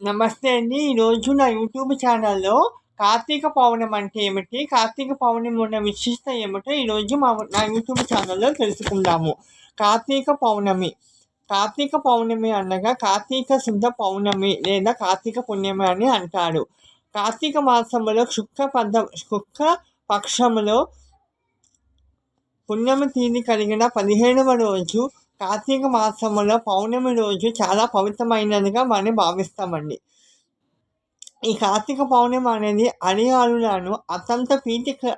నమస్తే అండి. ఈరోజు నా యూట్యూబ్ ఛానల్లో కార్తీక పౌర్ణమి అంటే ఏమిటి? కార్తీక పౌర్ణమి ఉన్న విశిష్టత ఏమిటో ఈరోజు మా నా యూట్యూబ్ ఛానల్లో తెలుసుకుందాము. కార్తీక పౌర్ణమి. కార్తీక పౌర్ణమి అనగా కార్తీక శుద్ధ పౌర్ణమి లేదా కార్తీక పుణ్యమి అని అంటారు. కార్తీక మాసంలో శుక్ర పద శుక్ర పక్షములో పుణ్యమి తీని కలిగిన పదిహేడవ రోజు కార్తీక మాసంలో పౌర్ణమి రోజు చాలా పవిత్రమైనదిగా మనం భావిస్తామండి. ఈ కార్తీక పౌర్ణమి అనేది అడియాలులను అత్యంత పీతిక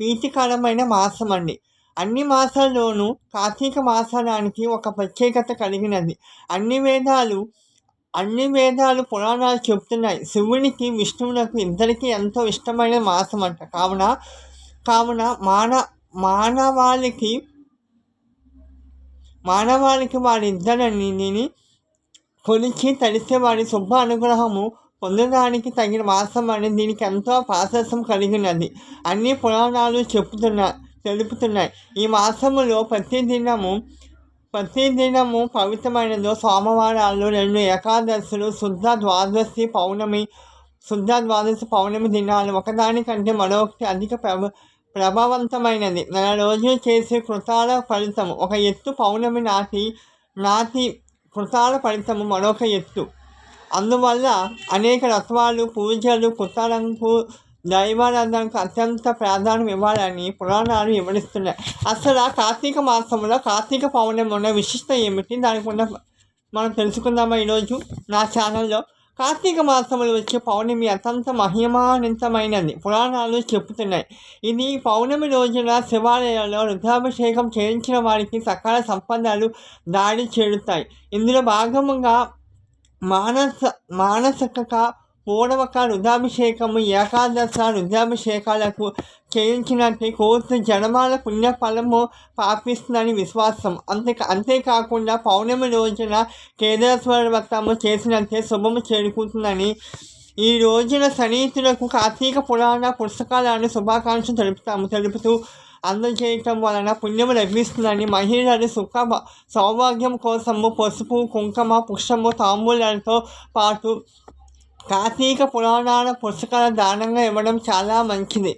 ప్రీతికరమైన మాసం అండి అన్ని మాసాల్లోనూ కార్తీక మాసానికి ఒక ప్రత్యేకత కలిగినది. అన్ని వేదాలు అన్ని వేదాలు పురాణాలు చెబుతున్నాయి శివునికి విష్ణువులకు ఇద్దరికీ ఎంతో ఇష్టమైన మాసం అంట కావున కావున మాన మానవాళికి మానవాళికి వారిద్దరిని కొలిచి తడిస్తే వారి శుభ అనుగ్రహము పొందడానికి తగిన మాసం అని దీనికి ఎంతో ప్రాశస్యం కలిగినది. అన్ని పురాణాలు చెబుతున్నా తెలుపుతున్నాయి. ఈ మాసములో ప్రతి దినము ప్రతి దినము పవిత్రమైనదో సోమవారాలు రెండు ఏకాదశులు శుద్ధ ద్వాదశి పౌర్ణమి శుద్ధ ద్వాదశి పౌర్ణమి దినాలు. ఒకదానికంటే మరొకటి అధిక ప్రభు ప్రభావవంతమైనది నెల రోజులు చేసే కృతాల ఫలితం ఒక ఎత్తు పౌర్ణమి నాటి నాటి కృతాల ఫలితము మరొక ఎత్తు. అందువల్ల అనేక రత్వాలు పూజలు కృతాలకు దైవారాధనకు అత్యంత ప్రాధాన్యం ఇవ్వాలని పురాణాలు వివరిస్తున్నాయి. అసలు కార్తీక మాసంలో కార్తీక పౌర్ణమి ఉన్న విశిష్టత ఏమిటి? దానికి ఉన్న మనం తెలుసుకుందామా ఈరోజు నా ఛానల్లో? కార్తీక మాసంలో వచ్చే పౌర్ణమి అత్యంత మహిమానంతమైనది పురాణాలు చెబుతున్నాయి. ఇది పౌర్ణమి రోజున శివాలయాల్లో రుద్రాభిషేకం చేయించిన వారికి సకాల సంపదలు దాడి చేరుతాయి. ఇందులో భాగముగా మానస మానసిక పూర్వక రుద్రాభిషేకము ఏకాదశ రుద్రాభిషేకాలకు చేయించినట్టు కోర్సు జనమాల పుణ్యఫలము పాపిస్తుందని విశ్వాసం అంతే అంతేకాకుండా పౌర్ణమి రోజున కేదారేశ్వర వ్రతము చేసినట్టే శుభము చేరుకుంటుందని ఈ రోజున సన్నిహితులకు కార్తీక పురాణ పుస్తకాలను శుభాకాంక్షలు తెలుపుతాము తెలుపుతూ అందజేయటం వలన పుణ్యము లభిస్తుందని మహిళలు సుఖ సౌభాగ్యం కోసము పసుపు కుంకుమ పుష్పము తాంబూలతో పాటు కార్తీక పురాణాల పుస్తకాల దానంగా ఇవ్వడం చాలా మంచిది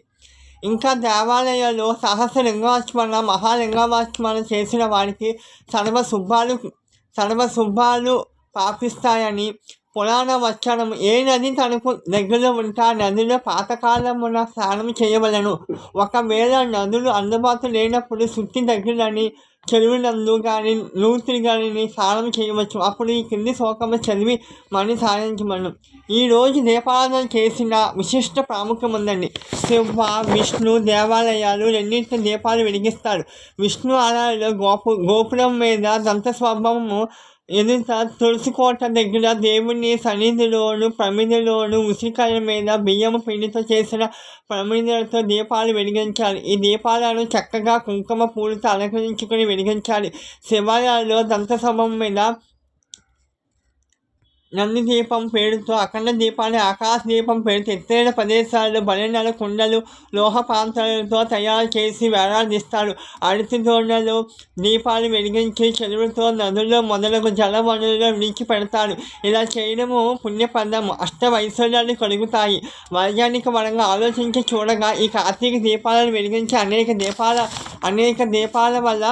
ఇంకా దేవాలయాల్లో సహస్ర లింగాస్మరణ మహాలింగాస్మరణ చేసిన వారికి సర్వ శుభాలు సర్వ శుభాలు పాపిస్తాయని పురాణ వచనం ఏ నది తనకు దగ్గర ఉంటే ఆ నదిలో పాతకాలమున స్నానం చేయవలను. ఒకవేళ నదులు అందుబాటు లేనప్పుడు శుద్ధి దగ్గరని చెరువు నందు కానీ నూతులు కానీ స్నానం చేయవచ్చు. అప్పుడు ఈ కింది శోకము చదివి మని సాధించమను. ఈరోజు దీపారాధన చేసిన విశిష్ట ప్రాముఖ్యం ఉందండి. శివ విష్ణు దేవాలయాలు రెండింటి దీపాలు వెలిగిస్తారు. విష్ణు ఆలయాలు గోపు గోపురం మీద దంత స్వభావము ఎదుట తులసికోట దగ్గర దేవుని సన్నిధిలోను ప్రమిదిలోను ఉసిరికాయల మీద బియ్యము పిండితో చేసిన ప్రమిదలతో దీపాలు వెలిగించాలి. ఈ దీపాలను చక్కగా కుంకుమ పూలతో అలంకరించుకొని వెలిగించాలి. శివాలయాల్లో దంతసభం మీద నంది దీపం పేరుతో అఖండ దీపాన్ని ఆకాశ దీపం పేరుతో ఎత్తైన ప్రదేశాలు బలినల కుండలు లోహ ప్రాంతాలతో తయారు చేసి వేలాడిస్తారు అరటి దోణలు దీపాలు వెలిగించి చెరువులతో నదుల్లో మొదలగు జల వనరుల్లో విడిచి పెడతారు ఇలా చేయడము పుణ్యపదము అష్ట వైశ్వర్యాలు కలుగుతాయి. వైజ్ఞానిక పరంగా ఆలోచించి చూడగా ఈ కార్తీక దీపాలను వెలిగించి అనేక దీపాల అనేక దీపాల వల్ల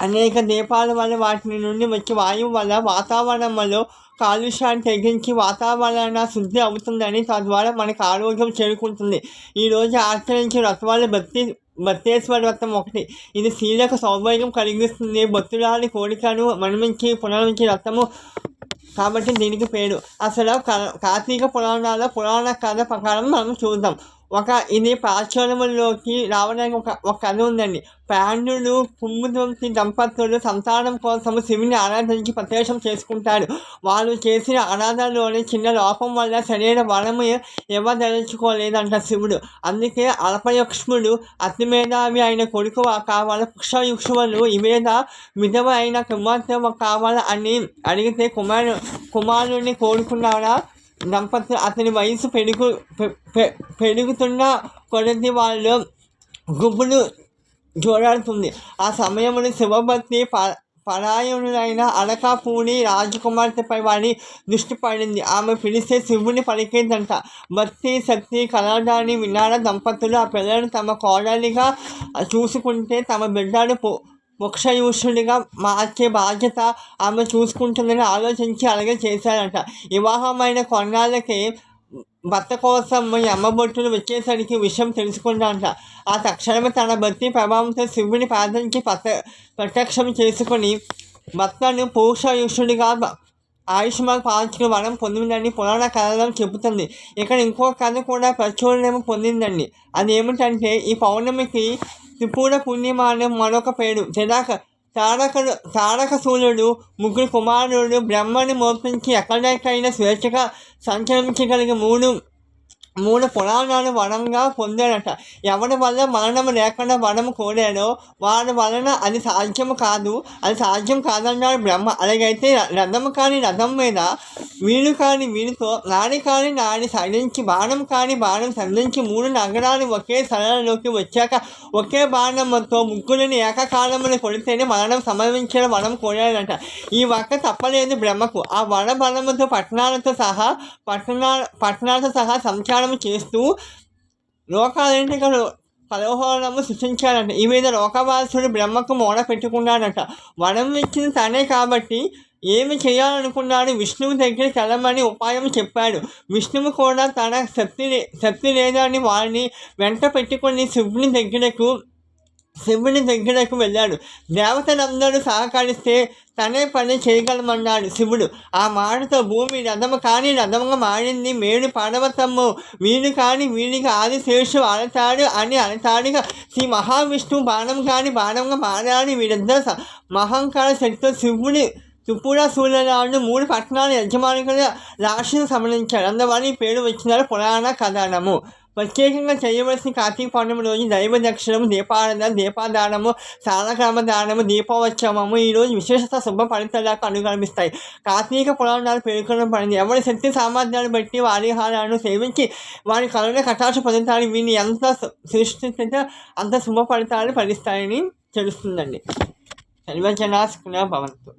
అనేక దీపాల వల్ల వాటి నుండి వచ్చే వాయువు వల్ల వాతావరణంలో కాలుష్యాన్ని తగ్గించి వాతావరణ శుద్ధి అవుతుందని తద్వారా మనకు ఆరోగ్యం చేరుకుంటుంది. ఈరోజు ఆచరించే రత్వాలు భక్తి భక్తేశ్వర వ్రతం ఒకటి. ఇది స్త్రీలకు సౌభాగ్యం కలిగిస్తుంది. భక్తురాలి కోరికను మనమించి పునర్మించి రథము కాబట్టి దీనికి పేరు. అసలు కార్తీక పురాణాల పురాణ కథ ప్రకారం మనం చూద్దాం. ఒక ఇది ప్రాచుర్యంలోకి రావడానికి ఒక ఒక కథ ఉందండి. పాండులు కుమ్ముదొంతి దంపతులు సంతానం కోసం శివుని ఆరాధించి ప్రత్యేకం చేసుకుంటారు వాళ్ళు చేసిన ఆరాధనలోని చిన్న లోపం వల్ల శరీర బలము ఇవ్వదలుచుకోలేదంట శివుడు. అందుకే అల్పయక్ష్ముడు అతిమేధావి అయిన కొడుకు కావాల పుష్పయుక్షువులు ఇవేద విధవ అయిన కుమార్తె కావాలి అని అడిగితే కుమారు కుమారుడిని కోరుకున్నారా దంపతి అతని వయసు పెరుగు పెరుగుతున్న కొద్ది వాళ్ళు గుబ్బులు జోడాడుతుంది ఆ సమయంలో శివభక్తి ప పరాయణులైన అలకాపూడి రాజకుమార్తెపై వారి దృష్టి పడింది. ఆమె పిలిస్తే శివుని పలికేదంట. భక్తి శక్తి కళాదాని వినాల దంపతులు? ఆ పిల్లలను తమ కోడలిగా చూసుకుంటే తమ బిడ్డను పో మోక్షయూషుడిగా మార్చే బాధ్యత ఆమె చూసుకుంటుందని ఆలోచించి అలాగే చేశారంట. వివాహమైన కొన్నాళ్ళకి భర్త కోసం అమ్మబొట్టులు వచ్చేసరికి విషయం తెలుసుకున్నాడంట ఆ తక్షణమే తన భక్తి ప్రభావంతో శివుని ప్రార్థించి పత ప్రత్యక్షం చేసుకుని భర్తను పూషయుషుడిగా ఆయుష్మాన్ పాల్చుకుని వరం పొందిందని పురాణ కథలో చెబుతుంది. ఇక్కడ ఇంకో కథ కూడా ప్రచురణం పొందిందండి. అది ఏమిటంటే ఈ పౌర్ణమికి త్రిపుర పుణ్యమానం అనే మరొక పేరు. తెరాక తారకుడు తారక సూర్యుడు ముగ్గురు కుమారుడు బ్రహ్మని మోపించి ఎక్కడికైనా స్వేచ్ఛగా సంచరించగలిగే మూడు మూడు పురాణాలు వరంగా పొందాడట. ఎవరి వల్ల మరణం లేకుండా వరం కోరాడో వారి వలన అది సాధ్యం కాదు. అది సాధ్యం కాదన్నాడు బ్రహ్మ. అలాగైతే రథం కాని రథం మీద వీలు కాని వీలుతో నాని కాని నాడి సడించి బాణం కాని బాణం సంధించి మూడు నగరాలు ఒకే స్థలంలోకి వచ్చాక ఒకే బాణంతో ముగ్గురిని ఏకకాలంలో కొడితేనే మరణం సంభవించిన వరం కోరాడట. ఈ వక్క తప్పలేదు బ్రహ్మకు. ఆ వర బలముతో పట్టణాలతో సహా పట్టణాల పట్టణాలతో సహా సంచారం చేస్తూ లోకాలన్నింటికి కలహోళము సృష్టించాడట. ఈ మీద లోకవాసుడు బ్రహ్మకు మూడ పెట్టుకున్నాడట. వరం ఇచ్చిన తనే కాబట్టి ఏమి చేయాలనుకున్నాడు? విష్ణువు దగ్గరికి వెళ్ళమని ఉపాయం చెప్పాడు. విష్ణువు కూడా తన శక్తి శక్తి లేదని వారిని వెంట పెట్టుకొని శివుని దగ్గరకు శివుని దగ్గరకు వెళ్ళాడు. దేవతలందరూ సహకరిస్తే తనే పని చేయగలమన్నాడు శివుడు. ఆ మాటతో భూమి రథము కానీ రథముగా మారింది. మేడు పర్వతము వీడు కాని వీడికి ఆదిశేషు అలతాడు అని అలతాడుగా శ్రీ మహావిష్ణువు బాణం కాని బాణంగా మారాడు. వీరిద్దరు మహంకార శక్తితో శివుడి త్రిపుర సూర్యరాజు మూడు పట్టణాల యజమానిగా రాశిని సమరించాడు అందువల్ల ఈ పేరు వచ్చిన పురాణ కథనము. ప్రత్యేకంగా చేయవలసిన కార్తీక పౌర్ణమి రోజు దైవ దక్షిణము దీపారాధన దీపాదానము సాలక్రమ దానము దీపోత్సవము ఈరోజు విశేషత శుభ ఫలితాలకు అనుగమిస్తాయి కార్తీక పురాణాలు పేర్కొనబడింది ఎవరి శక్తి సామర్థ్యాన్ని బట్టి వారి హారాలను సేవించి వారి కళను కటాక్ష ఫలితాలు వీరిని ఎంత సృష్టిస్తే అంత శుభ ఫలితాలు ఫలిస్తాయని తెలుస్తుందండి సర్వజనా సుఖినో భవంతు